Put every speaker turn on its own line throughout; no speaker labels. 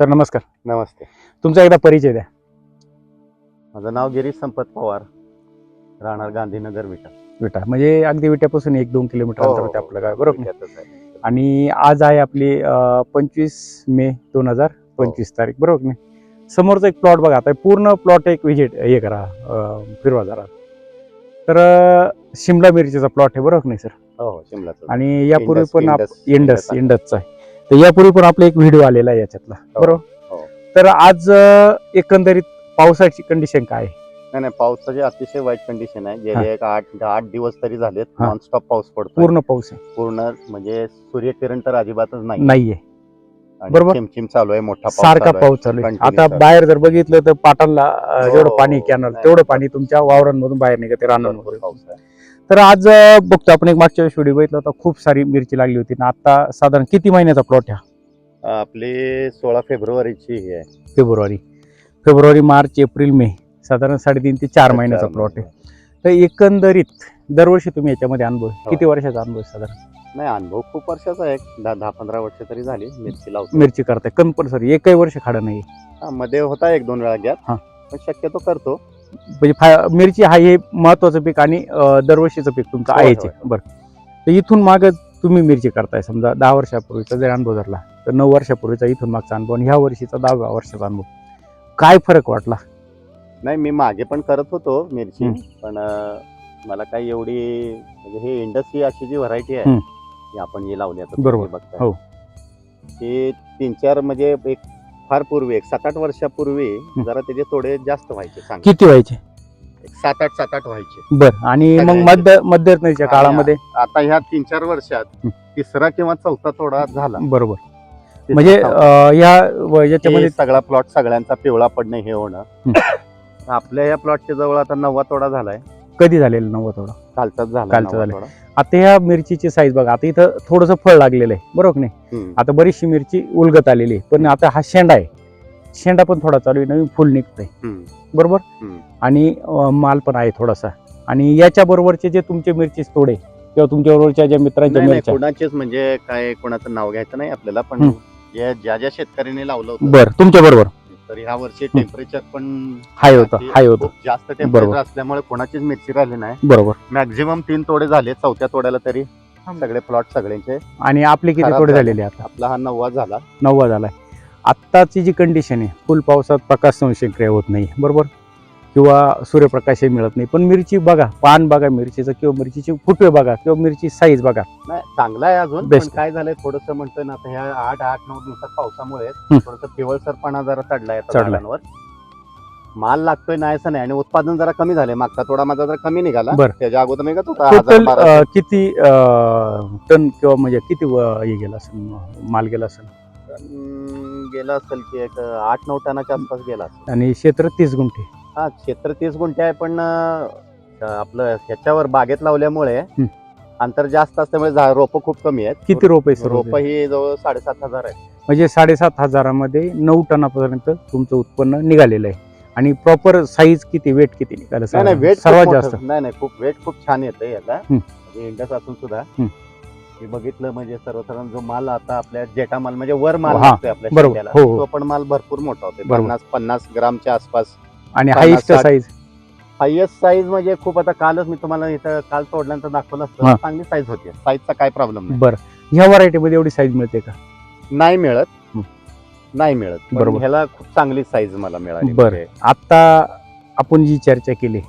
Sir नमस्कार.
नमस्ते.
तुमचा एकदा परिचय द्या.
माझं नाव गिरीश संपत पवार राहणार गांधीनगर विटा.
विटा. म्हणजे अगदी विट्यापासून एक दोन किलोमीटर
हो,
अंतरावरती आपलं गाव बरोबर? ना?
विट्यातच आहे.
आणि आज आहे आपली पंचवीस मे दोन हजार पंचवीस तारीख बरोबर की नाही? समोरचा एक प्लॉट बघा आता पूर्ण प्लॉट एक विजिट हे करा अं, फिरवा जरा. तर अं, शिमला मिरचीचा प्लॉट आहे बरोबर की नाही सर?
हो हो शिमलाच.
आणि यापूर्वी पण आप-
इंडस
इंडस. इंडसचा आहे. तर यापूर्वी पण आपला एक व्हिडिओ आलेला आहे याच्यातला बरोबर
हो.
तर आज एकंदरीत पावसाची कंडिशन काय आहे?
नाही नाही पावसाची अतिशय वाईट कंडिशन आहे गेले एक आठ आठ दिवस तरी झालेत. नॉनस्टॉप पाऊस पडतो
पूर्ण पाऊस आहे
पूर्ण म्हणजे सूर्यकिरण तर अजिबातच नाही
नाहीये बरोबर.
चिमचिम चालू आहे मोठा
सारखा. पाऊस चालू आहे आता. बाहेर जर बघितलं तर पाटांना अं,
हो,
जेवढं पाणी कॅनल तेवढं. पाणी तुमच्या वावरांमधून बाहेर निघते रानांमध्ये
पाऊस आहे
तर आज बघतो आपण एक मागच्या वेळेस व्हिडिओ बघितला होता खूप सारी मिरची लागली होती. ना आता साधारण किती महिन्याचा प्लॉट आहे
आपली सोळा फेब्रुवारीची ही आहे.
फेब्रुवारी. फेब्रुवारी मार्च एप्रिल मे. साधारण साडेतीन ते चार महिन्याचा प्लॉट आहे. तर एकंदरीत दरवर्षी तुम्ही याच्यामध्ये अनुभव
हो.
किती वर्षाचा अनुभव आहे साधारण?
नाही अनुभव खूप वर्षाचा आहे. दहा दहा पंधरा वर्ष तरी झाली मिरची लावतो.
मिरची करताय. कंपल्सरी एकही वर्ष खाडं नाही
हा, मध्ये होता एक दोन वेळा गॅप.
हा.
पण शक्यतो करतो.
म्हणजे फा- मिरची हा हे महत्वाचं पीक आणि दरवर्षीचं पीक तुमचं आहेच आहे. बरं तर इथून माग तुम्ही मिरची करताय समजा दहा वर्षापूर्वीचा जर अनुभव धरला तर नऊ वर्षापूर्वीचा इथून मागचा अनुभव आणि ह्या वर्षीचा दहाव्या वर्षाचा अनुभव काय फरक वाटला
नाही मी मागे पण करत होतो मिरची. पण मला काही एवढी म्हणजे हे इंडस ही अशी जी व्हरायटी आहे. ही आपण जी लावली आता
बरोबर.
बघताय.
हो.
ती तीन चार म्हणजे एक फार पूर्वी एक सात आठ वर्षापूर्वी जरा त्याचे थोडे जास्त व्हायचे सांग.
किती व्हायचे?
सात आठ सात आठ व्हायचे.
बर आणि मग. मध्य मध्यवर्तीच्या
आणि
काळामध्ये?
आता ह्या तीन चार वर्षात. तिसरा किंवा चौथा थोडा झाला.
बरोबर. म्हणजे व- याच्यामध्ये
सगळा प्लॉट सगळ्यांचा पिवळा पडणं हे होणं. आपल्या या प्लॉटच्या जवळ आता नववा तोडा झालाय.
कधी झालेलं नव्वतं थोडं
कालचाच झाला
कालचा
नववा. तोडा.
आता ह्या मिरचीची साईज बघा आता इथं थोडंसं फळ लागलेलं आहे बरोबर नाही. आता बरीचशी मिरची उलगत आलेली आहे पण आता हा शेंडा आहे. शेंडा पण थोडा चालू आहे नवीन फुल निघतंय. बरोबर. आणि माल पण आहे थोडासा. आणि याच्या बरोबरचे जे तुमचे मिरची तोडे किंवा तुमच्या बरोबरच्या ज्या मित्रांच्या मिरच्या.
कोणाचेच म्हणजे काय कोणाचं नाव घ्यायचं नाही आपल्याला पण ज्या ज्या शेतकऱ्यांनी लावलं
बर तुमच्या बरोबर.
तर ह्या वर्षी टेम्परेचर पण
हाय होतं हाय होतं.
खूप जास्त
बरोबर.
टेम्परेचर असल्यामुळे कोणाचीच मिरची राहिली नाही.
बरोबर.
मॅक्झिमम तीन तोडे झाले चौथ्या तोड्याला तरी. सगळे प्लॉट सगळ्यांचे.
आणि आपले किती
खराब
तोडे
झाले.
झालेले आता?
आपला हा नववा झाला.
नववा झालाय. आत्ताची जी कंडिशन आहे फुल पावसात प्रकाश क्रिया होत नाही. बरोबर? किंवा सूर्यप्रकाशही मिळत नाही पण मिरची बघा पान बघा मिरचीचं किंवा मिरचीचे फुटवे बघा किंवा मिरची साईज बघा
नाही चांगला आहे अजून पण
Best.
काय झालंय थोडस म्हणतोय ना आता ह्या आठ आठ नऊ दिवसात पावसामुळे. थोडस पिवळसरपणा जरा चढलाय आता
चढलाय.
झाडांवर माल लागतोय नाही असं नाही आणि उत्पादन जरा कमी झालंय मागचा थोडा माझा जरा कमी निघाला
बरं.
त्याच्या अगोदर निघत होता हजार
टोटल
बाराशे.
किती अं, टन किंवा म्हणजे किती हे गेला असेल माल गेला असेल
अं, गेला असेल की एक आठ नऊ टनाच्या आसपास गेला असेल
आणि क्षेत्र तीस गुंठे
हा क्षेत्र तीस गुंठे आहे पण अं, आपलं ह्याच्यावर बागेत लावल्यामुळे. अंतर जास्त असल्यामुळे झा- रोपं खूप कमी आहेत
किती रोप आहे सर
रोपं ही जवळ साडेसात हजार आहे
म्हणजे साडेसात हजारामध्ये नऊ टनापर्यंत तुमचं उत्पन्न निघालेलं आहे आणि प्रॉपर साईज किती वेट किती निघालं
नाही नाही
साधारण?
वेट
सर्वात जास्त
नाही नाही खूप वेट खूप छान येते याला
हम्म.
म्हणजे इंडस असून सुद्धा. मी बघितलं म्हणजे सर्वसाधारण जो माल आता आपल्या जेटा माल म्हणजे वर माल
हा,
लागतोय आपल्या
बरोबर.
शेंड्याला,
हो, हो.
तो पण माल भरपूर मोठा होतो
बरोबर.
पन्नास पन्नास ग्रामच्या आसपास
आणि
साठ-
साईज
हायएस्ट साईज म्हणजे खूप आता कालच मी तुम्हाला इथं काल तोडल्यानंतर दाखवलं. असतं. चांगली साईज होती. साईजचा काय प्रॉब्लेम नाही.
बरं. ह्या व्हरायटीमध्ये एवढी साईज मिळते का?
नाही मिळत. नाही मिळत.
बरोबर.
ह्याला खूप चांगली साईज मला मिळाली.
बरं.
म्हणजे
आता आपण जी चर्चा केली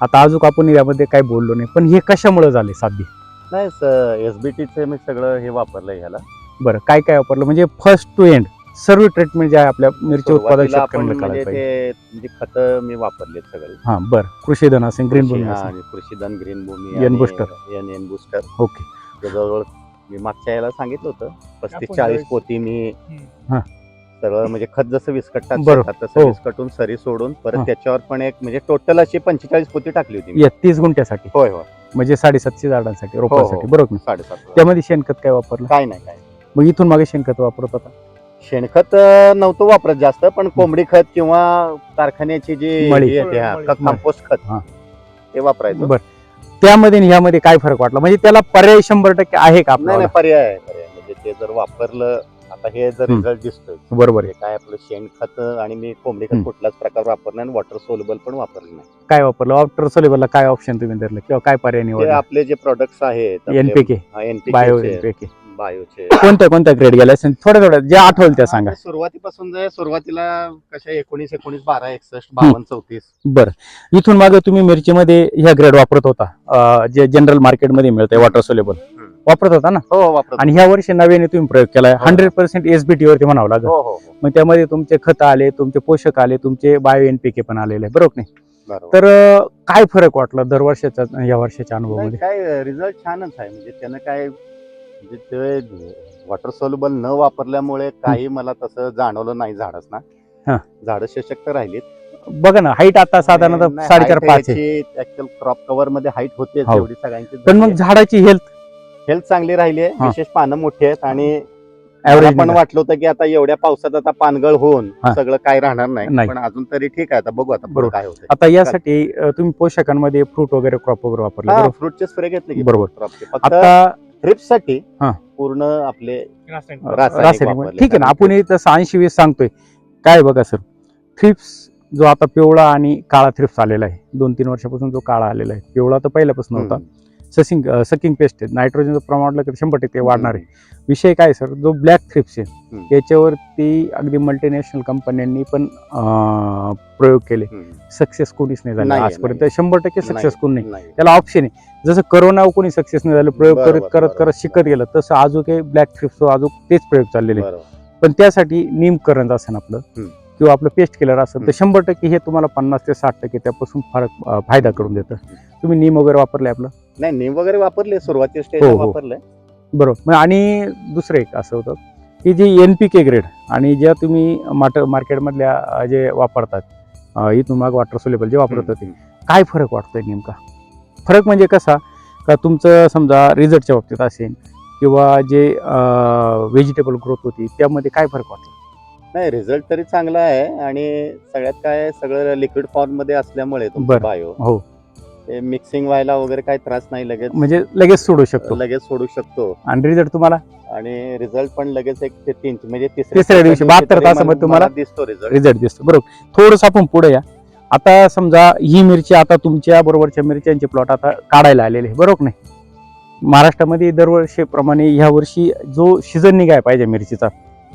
आता अजून आपण यामध्ये काय बोललो नाही पण हे कशामुळे झाले साध्य?
नाही एस बी टीचे मी सगळं हे वापरलंय ह्याला.
बरं. काय काय वापरलं? म्हणजे फर्स्ट टू एंड सर्व ट्रीटमेंट जे आहे आपल्या मिरची उत्पादक
सुरुवातीला आपण
शेतकऱ्यांना
म्हणजे
कळायला पाहिजे
ते म्हणजे खतं मी वापरलेत सगळे
हा बरं कृषी धन असेल ग्रीन
कृषी- हा, आणि Krushidhan green Bhumi
N booster.
N N booster
okay
जवळजवळ मी मागच्या याला सांगितलं होतं पस्तीस चाळीस पोती मी
हा.
सगळं म्हणजे खत जसं विस्कटतात
बरोबर.
शेतात तसं
हो.
विस्कटून सरी सोडून परत
हा.
त्याच्यावर पण एक म्हणजे टोटल अशी पंचेचाळीस पोती टाकली होती मी.
या तीस गुंठ्यासाठी
होय होय
म्हणजे साडेसातशे झाडांसाठी रोपांसाठी
हो.
बरोबर ना?
साडेसात
त्यामध्ये शेणखत काय वापरलं
काय नाही काय नाही.
मग इथून मागे शेणखत वापरत होता
शेणखत अं, नव्हतं वापरत जास्त पण कोंबडी खत किंवा कारखान्याची जी
मळी.
हे आहे, हा,
मळी.
कंपोस्ट खत
हा.
ते वापरायचं.
बरं. त्यामध्ये आणि ह्यामध्ये काय फरक वाटला? म्हणजे त्याला पर्याय शंभर टक्के आहे का
नाही नाही
आपल्याला?
पर्याय आहे पर्याय म्हणजे ते जर वापरलं आता हे जर
हम्म.
रिझल्ट दिसतोय.
बरोबर आहे.
हे काय आपलं शेण खत आणि मी कोंबडी खत
हम्म.
कुठलाच प्रकार वापरला आणि वॉटर सोल्युबल पण वापरलं नाही.
काय वापरलं? वॉटर सोलेबलला काय ऑप्शन तुम्ही धरलं? किंवा काय पर्याय
ते
निवडला?
आपले जे प्रोडक्ट्स आहेत
एनपीके बायो एनपीके
बायोचे.
कोणत्या कोणत्या ग्रेड गेल्या थोड्या थोड्या जे आठवलं त्या सांगा.
सुरुवातीपासून सुरुवातीला कशा एकोणीस एकोणीस बारा एकसष्ट बावन्न चौतीस.
बरं. इथून मागे तुम्ही मिरचीमध्ये ह्या ग्रेड वापरत होता. अं, जे जनरल मार्केटमध्ये मिळतंय वॉटर सोलेबल. वापरत होता ना?
हो वापरत
आणि ह्या वर्षी नव्याने तुम्ही प्रयोग केलाय
हो.
हंड्रेड पर्सेंट एसबीटी वरती म्हणावं लागेल.
हो हो हो.
मग त्यामध्ये तुमचे खत आले तुमचे पोषक आले तुमचे बायो एनपीके पण आलेले. बरोबर नाही?
बरोबर.
तर अं, काय फरक वाटला दर या वर्षाच्या
नाही,
अनुभवामध्ये
काय रिझल्ट छानच आहे. म्हणजे त्यानं काय म्हणजे ते वॉटर सोल्युबल न वापरल्यामुळे काही मला तसं जाणवलं नाही झाडच
हा.
ना झाड सशक्त राहिलीत
बघा ना हाईट आता साधारणतः साडेचार पाच
ऍक्च्युअल क्रॉप कव्हरमध्ये हाईट होते
हो.
एवढी सगळ्यांची
पण मग झाडाची हेल्थ
हेल्थ चांगली राहिली आहे
हा.
विशेष पानं मोठी आहेत आणि पण वाटलं होतं की आता एवढ्या पावसात आता पानगळ होऊन
हा.
सगळं काय राहणार नाही. पण अजून तरी ठीक आहे आता बघू आता
बरोबर.
काय होतं
आता यासाठी तुम्ही पोषकांमध्ये फ्रूट वगैरे क्रॉप वगैरे वापरले
हा फ्रूटचे स्प्रे घेतले
बरोबर. आता
ट्रिप्ससाठी
हा.
पूर्ण आपले रासायनिक
रासायनिक
वापरले.
ठीक आहे ना आपण तसं ऐंशी वीस सांगतोय काय बघा सर थ्रिप्स जो आता पिवळा आणि काळा थ्रिप्स आलेला आहे दोन तीन वर्षापासून जो काळा आलेला आहे पिवळा तर पहिल्यापासून होता
हम्म.
ससिंग सकिंग पेस्ट आहे नायट्रोजनचं प्रमाण वाढलं तर शंभर टक्के वाढणार आहे विषय काय सर जो ब्लॅक थ्रिप्स आहे. याच्यावरती अगदी मल्टीनॅशनल कंपन्यांनी पण प्रयोग केले. सक्सेस कोणीच नाही झालं आजपर्यंत. शंभर टक्के. सक्सेस कोण नाही. त्याला ऑप्शन आहे जसं करोना कोणी सक्सेस नाही झालं प्रयोग करत करत. करत शिकत गेलं तसं अजून काही ब्लॅक थ्रिप्स अजून तेच प्रयोग चाललेले. पण त्यासाठी निमकरण असेल आपलं. किंवा आपलं पेस्ट केलर असेल तर. शंभर टक्के हे तुम्हाला पन्नास ते साठ टक्के त्यापासून फरक फायदा करून देतं तुम्ही नीम वगैरे वापरले आपलं
नाही नीम वगैरे वापरले सुरुवाती
हो,
स्टेजला
हो.
वापरले.
बरोबर. मग आणि दुसरं एक असं होतं की G N P K grade आणि ज्या तुम्ही माट मार्केटमधल्या अं, जे वापरतात अं, इथून माग वॉटर सोलेबल जे वापरत होते काय फरक वाटतोय नेमका? फरक म्हणजे कसा? का तुमचं समजा रिझल्टच्या बाबतीत असेल किंवा जे व्हेजिटेबल ग्रोथ होती त्यामध्ये काय फरक वाटतो
नाही रिझल्ट तरी चांगला आहे आणि सगळ्यात काय सगळं लिक्विड फॉर्ममध्ये असल्यामुळे तुमचं
बरं.
बायो
हो.
ते मिक्सिंग व्हायला वगैरे काही त्रास नाही लगेच
म्हणजे लगेच सोडू शकतो.
लगेच सोडू शकतो.
आणि रिझल्ट तुम्हाला?
आणि रिझल्ट पण लगेच एक ते तीन म्हणजे
तिसऱ्या दिवशी, 72
तरी
तासामध्ये तुम्हाला
दिसतो रिझल्ट
रिझल्ट दिसतो. बरोबर. थोडंसं आपण पुढे या. आता समजा ही मिरची आता तुमच्या बरोबरच्या मिरच्यांचे प्लॉट आता काढायला आलेले आहे, बरोबर नाही? महाराष्ट्रामध्ये दरवर्षीप्रमाणे ह्या वर्षी जो सीझन निघाय पाहिजे मिरचीचा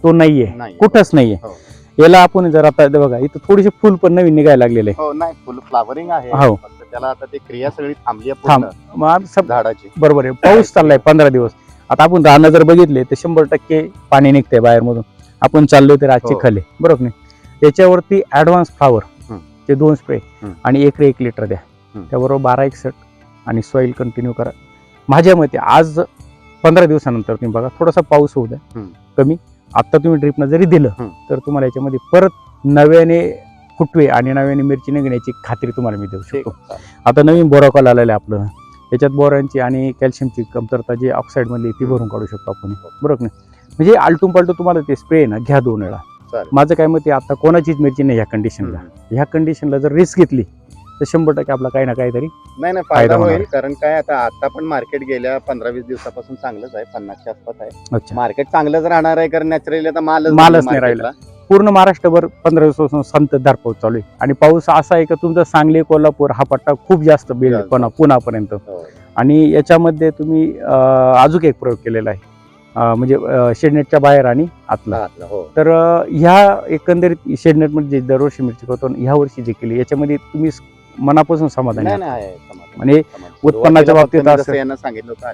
तो नाहीये.
नाही
कुठंच नाहीये.
हो.
याला आपण जर आता बघा इथं थोडीशी फुल पण नवीन निघायला लागलेले
हो नाही फुल फ्लावरिंग आहे.
हो.
त्याला आता ते क्रिया सगळी थांबली आहे. पूर्ण
मग सब-
झाडाची
बरोबर आहे पाऊस चाललाय पंधरा दिवस आता आपण रानं जर बघितले तर शंभर टक्के पाणी निघतंय बाहेरमधून आपण चाललोय तर आजची
हो.
खले बरोबर नाही त्याच्यावरती ऍडव्हान्स फ्लावर. ते दोन स्प्रे
हम्म.
आणि एक एक लिटर द्या. त्याबरोबर बारा एक सट आणि सॉईल कंटिन्यू करा माझ्या मते आज पंधरा दिवसानंतर तुम्ही बघा थोडासा पाऊस होऊ द्या. कमी आता तुम्ही ड्रिपनं जरी दिलं. तर तुम्हाला याच्यामध्ये परत नव्याने फुटवे आणि नव्याने मिरची निघण्याची खात्री तुम्हाला मी देऊ शकतो. आता नवीन बोराकॉल आलेलं आहे आपलं? याच्यात बोरांची आणि कॅल्शियमची कमतरता जी ऑक्साईडमधली ती भरून काढू शकतो आपण. बरोबर नाही म्हणजे आलटून पालटून तुम्हाला ते स्प्रे ना घ्या दोन वेळा. माझं काय मत आता कोणाचीच मिरची नाही ह्या कंडिशनला. ह्या कंडिशनला जर रिस्क घेतली तर शंभर टक्के आपला काही ना काहीतरी
नाही नाही
फायदा
होईल कारण काय आता आता पण मार्केट गेल्या पंधरा वीस दिवसापासून चांगलंच आहे पन्नासच्या आसपास आहे. मार्केट चांगलंच राहणार आहे कारण नॅचरली आता मालच
मालच
नाही marketला.
पूर्ण महाराष्ट्रभर पंधरा दिवसापासून संततधार पाऊस चालू आहे आणि पाऊस असा आहे का तुमचा सांगली कोल्हापूर हा पट्टा खूप जास्त बिल. पुन्हा पुण्यापर्यंत
हो.
आणि याच्यामध्ये तुम्ही अजून एक प्रयोग केलेला आहे म्हणजे शेडनेटच्या बाहेर आणि आतला
हो
तर ह्या एकंदरीत शेडनेटमध्ये जे दरवर्षी मिरची करतो ह्या वर्षी जे केली याच्यामध्ये तुम्ही मनापासून समाधानी. म्हणजे. उत्पन्नाच्या बाबतीत
यांना सांगितलं होतं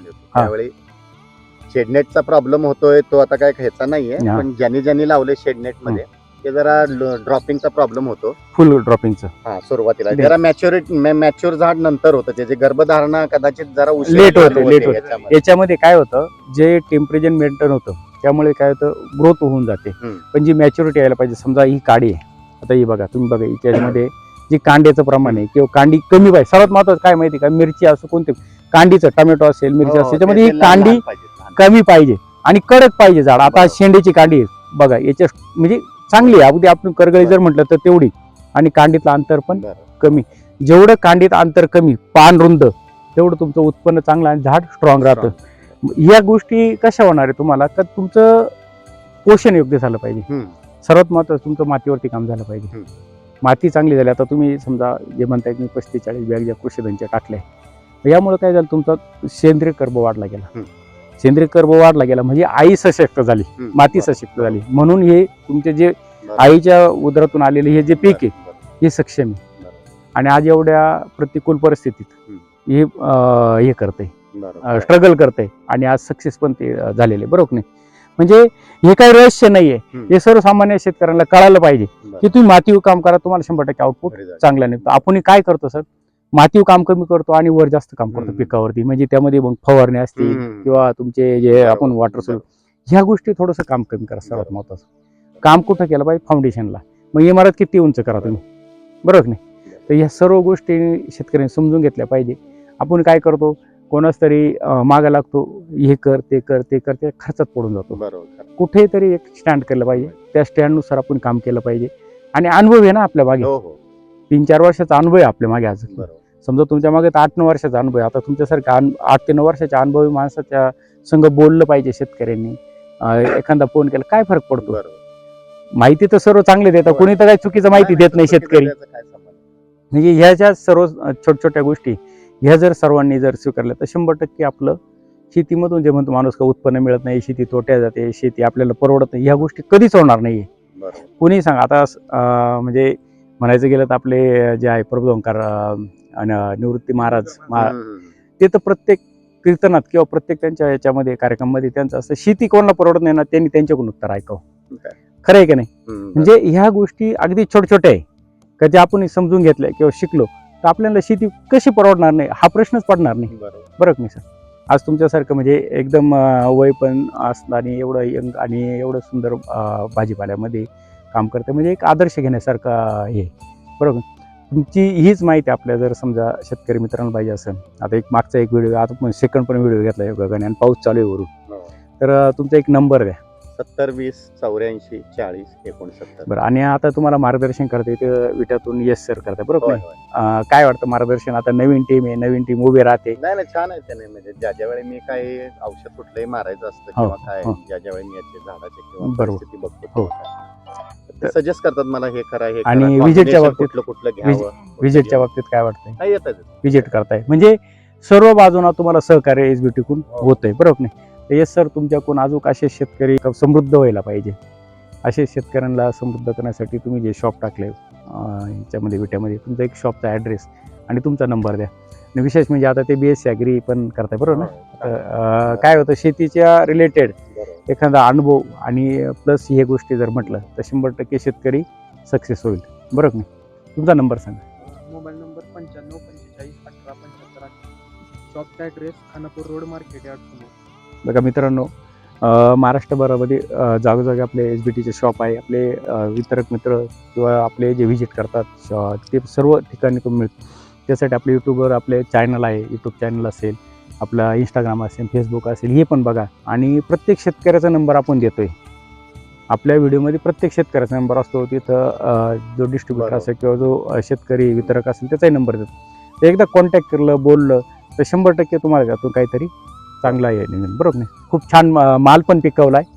शेडनेटचा प्रॉब्लेम होतोय तो आता काय ह्याचा नाहीये
हा.
पण ज्यांनी ज्यांनी लावले शेडनेटमध्ये ते जरा ड्रॉपिंगचा प्रॉब्लेम होतो.
फुल ड्रॉपिंगचं
हा सुरुवातीला. जरा मॅच्युरिटी मॅच्युअर झाड नंतर होतं. त्याचे गर्भधारणा कदाचित जरा उशिरा
लेट होते लेट
होते याच्यामध्ये.
याच्यामध्ये काय होतं जे टेम्परेचर मेंटेन होतं त्यामुळे काय होतं ग्रोथ होऊन जाते.
हम्म.
पण जी मॅच्युरिटी यायला पाहिजे समजा ही काडी आहे. आता ही बघा तुम्ही बघा याच्यामध्ये जी कांड्याचं प्रमाण आहे किंवा कांडी कमी पाहिजे. सर्वात महत्वाचं काय माहिती का? मिरची असो कोणते कांडीचं टोमॅटो असेल मिरची
हो,
असेल त्याच्यामध्ये ही कांडी
लहान.
कमी पाहिजे आणि कडक पाहिजे झाड. आता. शेंड्याची कांडी आहे. बघा याच्या म्हणजे चांगली आहे. अगदी आपण करगळी जर म्हटलं तर तेवढी. आणि कांडीतलं अंतर पण. कमी. जेवढं कांडीत अंतर कमी पान रुंद तेवढं तुमचं उत्पन्न चांगलं आणि झाड स्ट्रॉंग राहतं. या गोष्टी कशा होणार आहे तुम्हाला? तर तुमचं पोषण योग्य झालं पाहिजे. सर्वात महत्त्वाचं तुमचं मातीवरती काम झालं पाहिजे. माती चांगली झाली. आता तुम्ही समजा जे म्हणताय की पस्तीस चाळीस बॅग ज्या कृषीधनच्या टाकल्या यामुळे काय झालं? तुमचा सेंद्रिय कर्ब वाढला गेला. सेंद्रिय कर्ब वाढला गेला म्हणजे आई सशक्त झाली. माती. सशक्त झाली म्हणून हे तुमचे जे. आईच्या उदरातून आलेले हे जे पीक आहे हे सक्षम आहे. आणि आज एवढ्या प्रतिकूल परिस्थितीत. हे हे करते. स्ट्रगल करते आणि आज सक्सेस पण ते झालेले बरोबर नाही म्हणजे हे काही रहस्य नाहीये. हे सर्वसामान्य शेतकऱ्यांना कळायला पाहिजे. की तुम्ही मातीव काम करा तुम्हाला शंभर टक्के आउटपुट. चांगला निघतो आपण काय करतो सर मातीव काम कमी करतो आणि वर जास्त काम करतो
हम्म.
पिकावरती. म्हणजे त्यामध्ये मग फवारणी असतील
हम्म.
किंवा तुमचे जे. आपण वॉटर सोल ह्या गोष्टी थोडंसं काम कमी करा सर्वात. महत्वाचं. काम कुठं केलं पाहिजे? फाउंडेशनला मग इमारत किती उंच करा तुम्ही? बरोबर की नाही? तर ह्या सर्व गोष्टी शेतकऱ्यांनी समजून घेतल्या पाहिजे. आपण काय करतो? कोणाच तरी अं, मागं लागतो. हे कर ते कर ते कर ते खर्चात पडून जातो.
बरोबर
कुठेतरी एक स्टँड केलं पाहिजे. त्या स्टँडनुसार आपण काम केलं पाहिजे. आणि अनुभव आहे ना आपल्या मागे.
हो हो.
तीन चार वर्षाचा अनुभव आहे आपल्या मागे आज.
बरोबर.
समजा तुमच्या मागे तर आठ नऊ वर्षाचा अनुभव आहे. आता तुमच्यासारख्या अन- आठ ते नऊ वर्षाच्या अनुभवी माणसाच्या संघ बोललं पाहिजे शेतकऱ्यांनी. एखादा फोन केला काय फरक पडतो? माहिती तर सर्व चांगले देतात कोणी तर काही चुकीचं माहिती देत नाही शेतकरी? म्हणजे ह्याच्या सर्व छोट्या छोट्या गोष्टी ह्या जर सर्वांनी जर स्वीकारल्या तर शंभर टक्के आपलं शेतीमधून जे म्हणतो माणूस का उत्पन्न मिळत नाही शेती तोट्या जाते शेती आपल्याला परवडत नाही ह्या गोष्टी कधीच होणार नाही कोणी सांगा आता म्हणजे म्हणायचं गेलं तर आपले जे आहे प्रभुंकार निवृत्ती महाराज मा-. ते तर प्रत्येक कीर्तनात किंवा प्रत्येक त्यांच्या याच्यामध्ये कार्यक्रमामध्ये त्यांचं असं शेती कोणाला परवडत नाही ना त्यांनी त्यांच्याकडून उत्तर ऐकावं? खरं आहे की नाही. म्हणजे ह्या गोष्टी अगदी छोट्या छोट्या आहे. का ज्या आपण समजून घेतल्या किंवा शिकलो तर आपल्याला शेती कशी परवडणार नाही हा प्रश्नच पडणार नाही.
बरोबर.
बरं की नाही सर? आज तुमच्यासारखं म्हणजे एकदम अं, वय पण असलं आणि एवढं यंग आणि एवढं सुंदर अं, भाजीपाल्यामध्ये काम करतं म्हणजे एक आदर्श घेण्यासारखं हे बरोबर तुमची हीच माहिती आपल्या जर समजा शेतकरी मित्रांना पाहिजे असेल आता एक मागचा एक व्हिडिओ आता पण सेकंड पण व्हिडिओ घेतला योगाने आणि पाऊस चालू आहे वरून
हो.
तर तुमचा एक नंबर द्या
सत्तर वीस चौऱ्याऐंशी चाळीस एकोणसत्तर
बरं आणि आता तुम्हाला मार्गदर्शन करते ते विट्यातून येस सर करताय बरोबर. अं, काय वाटतं मार्गदर्शन आता नवीन टीम आहे नवीन टीम उभी राहते
नाही नाही छान आहे त्याने म्हणजे ज्या ज्या वेळी मी काही औषध कुठलंही मारायचं असतं
हो,
किंवा काय
हो.
ज्या ज्या वेळी मी याचे झाडाचे किंवा
बरोबर.
परिस्थिती बघतो
हो.
ते सजेस्ट करतात मला हे करा हे
आणि विजेटच्या
combination
बाबतीत-
कुठलं कुठलं घ्यावं
विजिटच्या बाबतीत काय वाटतंय?
नाही येतात
विजिट करताय. म्हणजे सर्व बाजूना तुम्हाला सहकार्य एस बी टीकून होतंय बरोबर नाही? तर येस सर तुमच्याकडून अजून असे शेतकरी समृद्ध व्हायला पाहिजे. असे शेतकऱ्यांना समृद्ध करण्यासाठी तुम्ही जे शॉप टाकले अं, ह्याच्यामध्ये विट्यामध्ये तुमचा एक शॉपचा ॲड्रेस आणि तुमचा नंबर द्या. विशेष म्हणजे आता ते बी एस सी ॲग्री पण करताय बरोबर ना? तर, अं, काय होतं शेतीच्या रिलेटेड. एखादा अनुभव आणि प्लस हे गोष्टी जर म्हटलं तर शंभर टक्के शेतकरी सक्सेस होईल. बरोबर नाही? तुमचा नंबर सांगा.
मोबाईल नंबर पंच्याण्णव पंचेचाळीस अठरा पंच्याहत्तर शॉपचा address Khanapur road market yard
बघा मित्रांनो महाराष्ट्रभरामध्ये जागोजागी आपले एस बी टीचे शॉप आहे. आपले वितरक मित्र किंवा आपले जे व्हिजिट करतात श- ते सर्व ठिकाणी तुम्ही मिळतो. त्यासाठी आपले यूट्यूबवर आपले चॅनल आहे यूट्यूब चॅनल असेल आपला इंस्टाग्राम असेल फेसबुक असेल हे पण बघा. आणि प्रत्येक शेतकऱ्याचा नंबर आपण देतोय. आपल्या व्हिडिओमध्ये प्रत्येक शेतकऱ्याचा नंबर असतो तिथं जो डिस्ट्रीब्युटर. असेल किंवा जो शेतकरी वितरक असेल त्याचाही नंबर देतो. तर एकदा कॉन्टॅक्ट केलं बोललं तर शंभर टक्के तुम्हाला त्यातून काहीतरी चांगला आहे निघेल. बरोबर नाही? खूप छान माल पण पिकवला आहे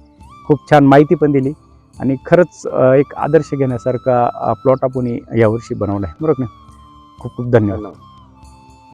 खूप छान माहिती पण दिली. आणि खरंच एक आदर्श घेण्यासारखा प्लॉट आपण यावर्षी बनवला आहे. बरोबर नाही? खूप खूप
धन्यवाद.